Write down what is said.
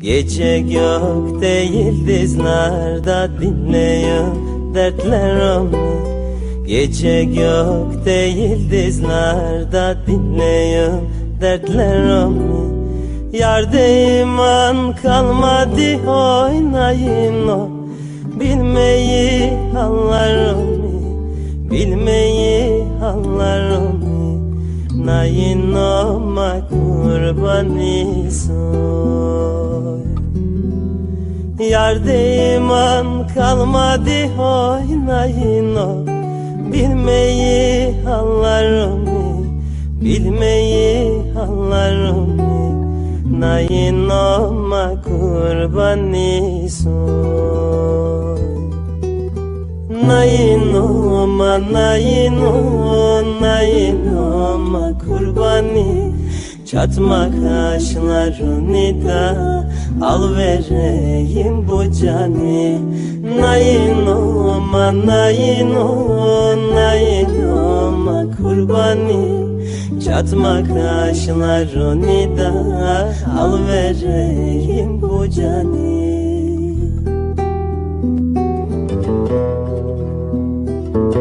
Gece gökte yıldızlarda dinleyin dertlerimi Gece gökte yıldızlarda dinleyin dertlerimi Yar iman kalmadı oynayın o. Bilmeyi anlarım Bilmeyi anlarım Nayin olma kurbanı soy Yar iman kalmadı oynayın o. Bilmeyi anlarım Bilmeyi anlarım Nayin olma kurbanı soy Nayin olma, nayin olma, nayin olma kurbanı Çatma kaşlarını da al vereyim bu canı. Nayin olma, nayin olma, nayin olma kurbanı. Çatma kaşlarını da al vereyim bu canı